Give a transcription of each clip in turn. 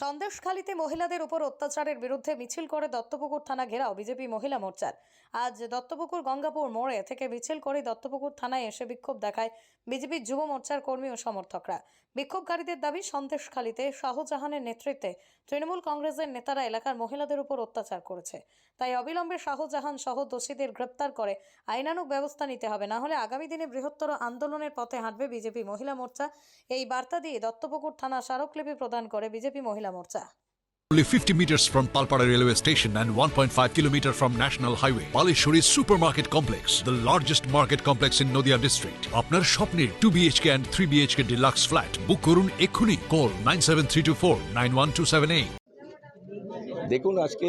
সন্দেশখালীতে মহিলাদের উপর অত্যাচারের বিরুদ্ধে মিছিল করে দত্তপুকুর থানা ঘেরাও বিজেপি মহিলা মোর্চার। আজ দত্তপুকুর গঙ্গাপুর মোড়ে থেকে মিছিল করে দত্তপুকুর থানায় এসে বিক্ষোভ দেখায় বিজেপির যুব মোর্চার কর্মী ও সমর্থকরা। বিক্ষোভকারীদের দাবি, সন্দেশখালীতে শাহজাহানের নেতৃত্বে তৃণমূল কংগ্রেসের নেতারা এলাকার মহিলাদের উপর অত্যাচার করেছে। তাই অবিলম্বে শাহজাহান সহ দোষীদের গ্রেপ্তার করে আইনানুক ব্যবস্থা নিতে হবে। না হলে আগামী দিনে বৃহত্তর আন্দোলনের পথে হাঁটবে বিজেপি মহিলা মোর্চা। এই বার্তা দিয়ে দত্তপুকুর থানা স্মারকলিপি প্রদান করে বিজেপি মহিলা মোর্চা Only 50 meters from Palpara railway station and 1.5 kilometer from National Highway, Palishuri Supermarket Complex, the largest market complex in Noida district. আপনার স্বপ্নের 2 BHK and 3 BHK deluxe flat বুক করুন এক্ষুনি কল 97324 91278 দেখুন আজকে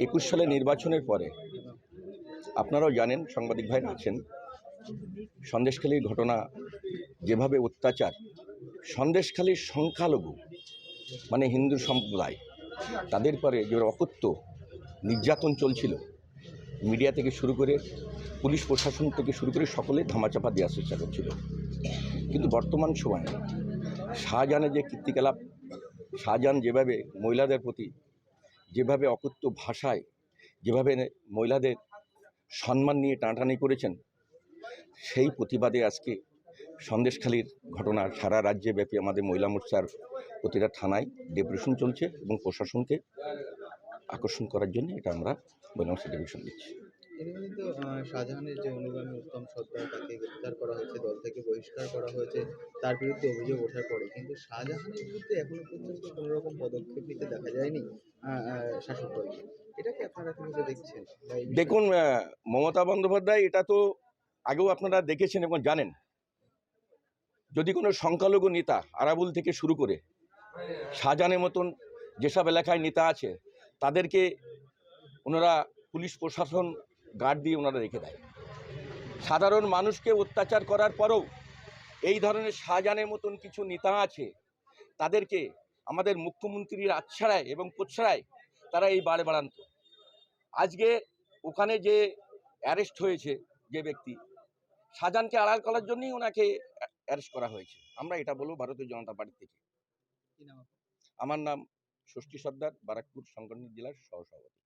একুশ সালে নির্বাচনের পরে আপনারাও জানেন সাংবাদিক ভাইরা আছেন সন্দেশখালীর ঘটনা যেভাবে অত্যাচার সন্দেশখালীর সংখ্যালঘু মানে হিন্দু সম্প্রদায়, তাদের পরে যে অকথ্য নির্যাতন চলছিল, মিডিয়া থেকে শুরু করে পুলিশ প্রশাসন থেকে শুরু করে সকলে ধামাচাপা দেওয়ার চেষ্টা করছিল। কিন্তু বর্তমান সময়ে শাহজাহানের যে কীর্তিকলাপ, শাহজাহান যেভাবে মহিলাদের প্রতি যেভাবে অকথ্য ভাষায় যেভাবে মহিলাদের সম্মান নিয়ে টানাটানি করেছেন, সেই প্রতিবাদে আজকে সন্দেশখালীর ঘটনা সারা রাজ্যে ব্যাপী আমাদের মহিলা মোর্চার প্রতিটা থানায় ডেপুটেশন চলছে এবং প্রশাসনকে আকর্ষণ করার জন্য এটা আমরা মহিলা মোর্চা ডেপুটেশন দিচ্ছি শাহজাহানের যে অনুগামী উত্তম সর্দার তাকে গ্রেপ্তার করা হয়েছে দল থেকে বহিষ্কার করা হয়েছে তার বিরুদ্ধে অভিযোগ ওঠার পরে কিন্তু শাহজাহানের বিরুদ্ধে এখনও পর্যন্ত কোনো রকম পদক্ষেপ নিতে দেখা যায়নি শাসক দলকে এটাকে আপনারা কীভাবে দেখছেন? দেখুন মমতা বন্দ্যোপাধ্যায় এটা তো আগেও আপনারা দেখেছেন এবং জানেন। যদি কোনো সংখ্যালঘু নেতা আরাবুল থেকে শুরু করে শাহজাহানের মতন যেসব এলাকায় নেতা আছে, তাদেরকে ওনারা পুলিশ প্রশাসন গার্ড দিয়ে ওনারা রেখে দেয়। সাধারণ মানুষকে অত্যাচার করার পরেও এই ধরনের শাহজাহানের মতন কিছু নেতা আছে, তাদেরকে আমাদের মুখ্যমন্ত্রীর আচ্ছাড়ায় এবং পোছড়ায় তারা এই বাড়ে বাড়ান্ত আজকে ওখানে যে অ্যারেস্ট হয়েছে যে ব্যক্তি, শাহজাহানকে আড়াল করার জন্যই ওনাকে অ্যারেস্ট করা হয়েছে। আমরা এটা বলব ভারতীয় জনতা পার্টি থেকে? আমার নাম ষষ্ঠী সর্দার বারাকপুর সংগঠন জেলার সহসভাপতি।